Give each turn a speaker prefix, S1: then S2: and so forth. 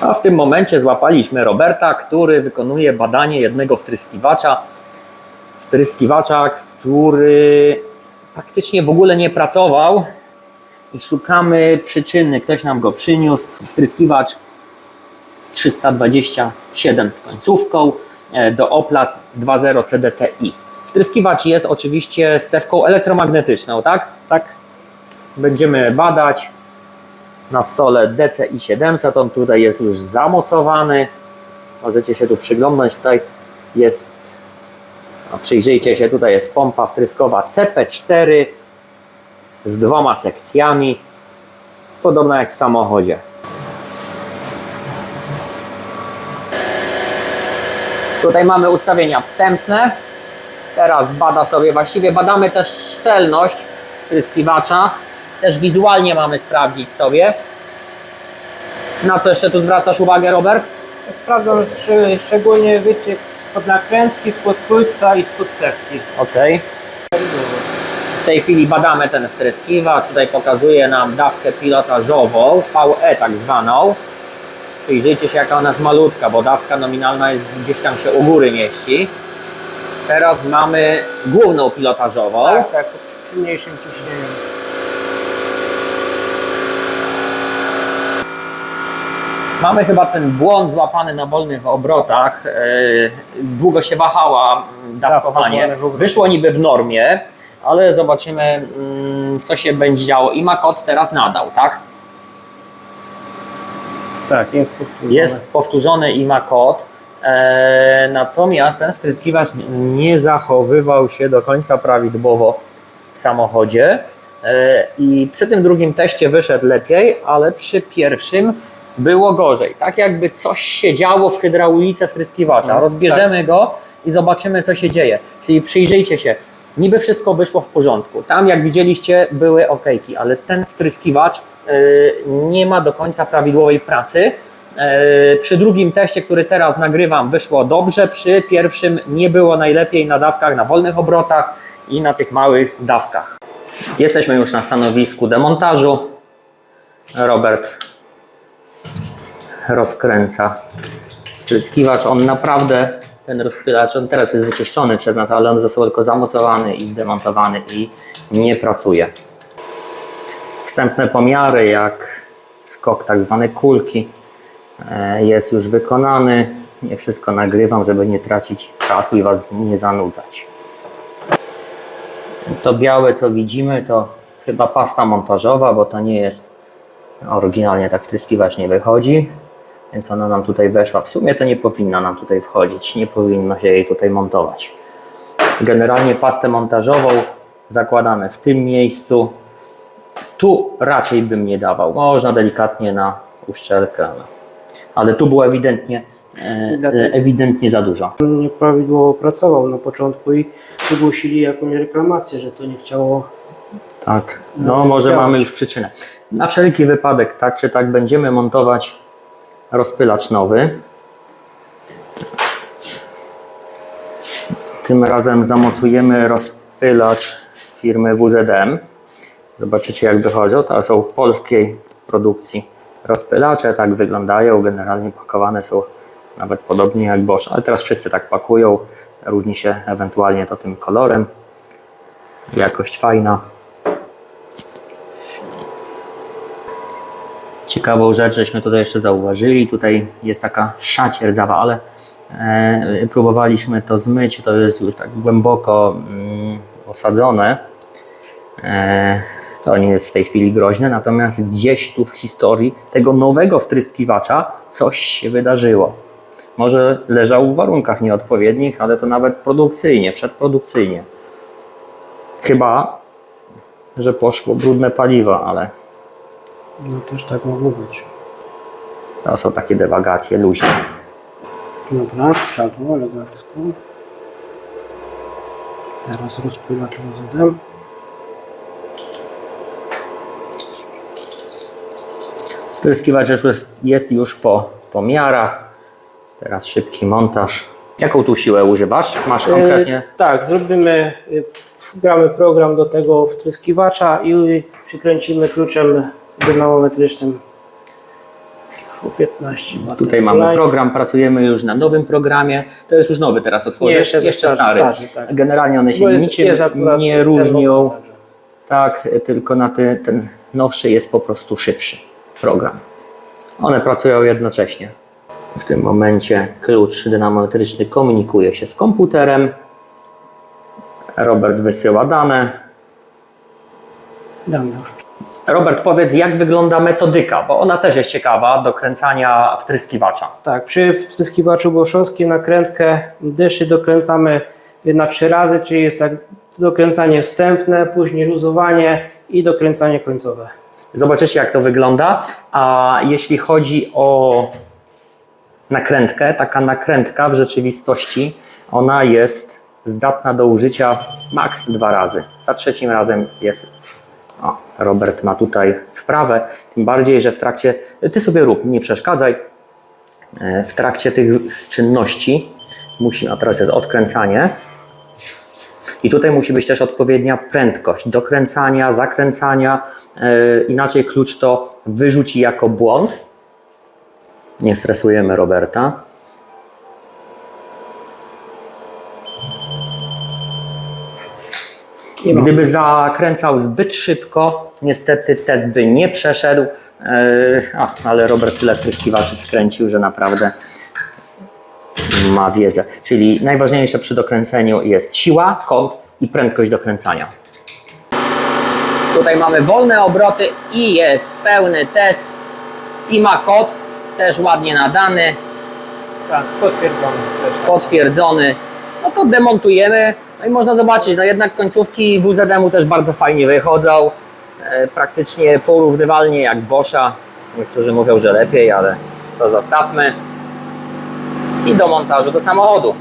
S1: A w tym momencie złapaliśmy Roberta, który wykonuje badanie jednego wtryskiwacza. Wtryskiwacza, który praktycznie w ogóle nie pracował i szukamy przyczyny. Ktoś nam go przyniósł. Wtryskiwacz 327 z końcówką e, do Opla 2.0 CDTI. Wtryskiwacz jest oczywiście z cewką elektromagnetyczną, tak?
S2: Tak,
S1: Będziemy badać na stole DCI 700. On tutaj jest już zamocowany. Możecie się tu przyglądać. Tutaj jest, no przyjrzyjcie się, tutaj jest pompa wtryskowa CP4 z dwoma sekcjami. Podobna jak w samochodzie. Tutaj mamy ustawienia wstępne. Teraz bada sobie, właściwie badamy też szczelność wtryskiwacza. Też wizualnie mamy sprawdzić sobie. Na co jeszcze tu zwracasz uwagę, Robert?
S2: sprawdzam szcz- szczególnie wyciek spod nakrętki, spod płytca i spod cewki.
S1: Ok. W tej chwili badamy ten wtryskiwacz. Tutaj pokazuje nam dawkę pilotażową, VE tak zwaną. Przyjrzyjcie się jaka ona jest malutka, bo dawka nominalna jest gdzieś tam się u góry mieści. Teraz mamy główną pilotażową.
S2: Tak, tak, przy mniejszym ciśnieniu.
S1: Mamy chyba ten błąd złapany na wolnych obrotach. E, Długo się wahała mm, dawkowanie. Wyszło niby w normie, ale zobaczymy, mm, co się będzie działo. I ma kod teraz nadał, tak?
S2: Tak, jest powtórzone.
S1: Jest powtórzony i ma kod. E, natomiast ten wtryskiwacz nie zachowywał się do końca prawidłowo w samochodzie. E, I przy tym drugim teście wyszedł lepiej, ale przy pierwszym było gorzej. Tak jakby coś się działo w hydraulice wtryskiwacza.
S2: No,
S1: Rozbierzemy go i zobaczymy, co się dzieje. Czyli przyjrzyjcie się. Niby wszystko wyszło w porządku. Tam, jak widzieliście, były okejki, ale ten wtryskiwacz y, nie ma do końca prawidłowej pracy. E, Przy drugim teście, który teraz nagrywam, wyszło dobrze. Przy pierwszym nie było najlepiej na dawkach, na wolnych obrotach i na tych małych dawkach. Jesteśmy już na stanowisku demontażu. Robert rozkręca wtryskiwacz. On naprawdę, ten rozpylacz, on teraz jest wyczyszczony przez nas, ale on został tylko zamocowany i zdemontowany i nie pracuje. Wstępne pomiary, jak skok tak zwanej kulki, e, jest już wykonany. Nie wszystko nagrywam, żeby nie tracić czasu i Was nie zanudzać. To białe, co widzimy, to chyba pasta montażowa, bo to nie jest oryginalnie tak wtryskiwacz nie wychodzi. Więc ona nam tutaj weszła. W sumie to nie powinna nam tutaj wchodzić. Nie powinno się jej tutaj montować. Generalnie pastę montażową zakładamy w tym miejscu. Tu raczej bym nie dawał. Można delikatnie na uszczelkę, ale, tu było ewidentnie, e,
S2: Dlatego-
S1: ewidentnie za dużo.
S2: Nieprawidłowo pracował na początku i wygłosili jakąś reklamację, że to nie chciało.
S1: Tak, no
S2: No,
S1: może mamy już przyczynę. Na wszelki wypadek, tak czy tak, będziemy montować rozpylacz nowy. Tym razem zamocujemy rozpylacz firmy WZM. Zobaczycie jak wychodzą. To są w polskiej produkcji rozpylacze. Tak wyglądają. Generalnie pakowane są nawet podobnie jak Bosch. Ale teraz wszyscy tak pakują. Różni się ewentualnie to tym kolorem. Jakość fajna. Ciekawą rzecz, żeśmy tutaj jeszcze zauważyli, tutaj jest taka szacie rdzawa, ale e, próbowaliśmy to zmyć, to jest już tak głęboko mm, osadzone. E, to nie jest w tej chwili groźne, natomiast gdzieś tu w historii tego nowego wtryskiwacza coś się wydarzyło. Może leżał w warunkach nieodpowiednich, ale to nawet produkcyjnie, przedprodukcyjnie. Chyba, że poszło brudne paliwo, ale
S2: No też tak mogło być.
S1: to są takie dywagacje luźne.
S2: Dobra, wsiadło elegancko. Teraz rozpylacz rozedem.
S1: Wtryskiwacz jest, jest już po pomiarach. Teraz szybki montaż. Jaką tu siłę używasz? Masz konkretnie?
S2: E, tak, zrobimy, y, wgramy program do tego wtryskiwacza i przykręcimy kluczem dynamometrycznym. Po 15 butterfly.
S1: Tutaj mamy program, pracujemy już na nowym programie. To jest już nowy teraz otworzę.
S2: Jeszcze
S1: jeszcze
S2: stary,
S1: stary.
S2: stary, tak.
S1: Generalnie one się
S2: jest-
S1: niczym
S2: jest
S1: nie
S2: ten
S1: różnią. Tak, tylko na ty, ten nowszy jest po prostu szybszy program. One pracują jednocześnie. W tym momencie klucz dynamometryczny komunikuje się z komputerem. Robert wysyła dane.
S2: Damy już.
S1: Robert, powiedz, jak wygląda metodyka, bo ona też jest ciekawa do kręcania wtryskiwacza.
S2: Tak, przy wtryskiwaczu boszowskim nakrętkę dyszy dokręcamy na trzy razy, czyli jest tak dokręcanie wstępne, później luzowanie i dokręcanie końcowe.
S1: Zobaczycie, jak to wygląda. A jeśli chodzi o nakrętkę, taka nakrętka w rzeczywistości, ona jest zdatna do użycia maks dwa razy. Za trzecim razem jest. O, Robert ma tutaj wprawę. Tym bardziej, że w trakcie. Ty sobie rób, nie przeszkadzaj. E, W trakcie tych czynności musi, a teraz jest odkręcanie. I tutaj musi być też odpowiednia prędkość dokręcania, zakręcania. e, inaczej klucz to wyrzuci jako błąd. Nie stresujemy Roberta.
S2: I mamy.
S1: Gdyby zakręcał zbyt szybko, niestety test by nie przeszedł. E, a, ale Robert tyle wtryskiwaczy skręcił, że naprawdę ma wiedzę. Czyli najważniejsze przy dokręceniu jest siła, kąt i prędkość dokręcania. Tutaj mamy wolne obroty i jest pełny test i ma kod też ładnie nadany,
S2: Tak, potwierdzony. Tak.
S1: potwierdzony. No to demontujemy. No i można zobaczyć, no jednak końcówki WZM-u też bardzo fajnie wychodzą. E, praktycznie porównywalnie jak Boscha. Niektórzy mówią, że lepiej, ale to zostawmy. I do montażu do samochodu.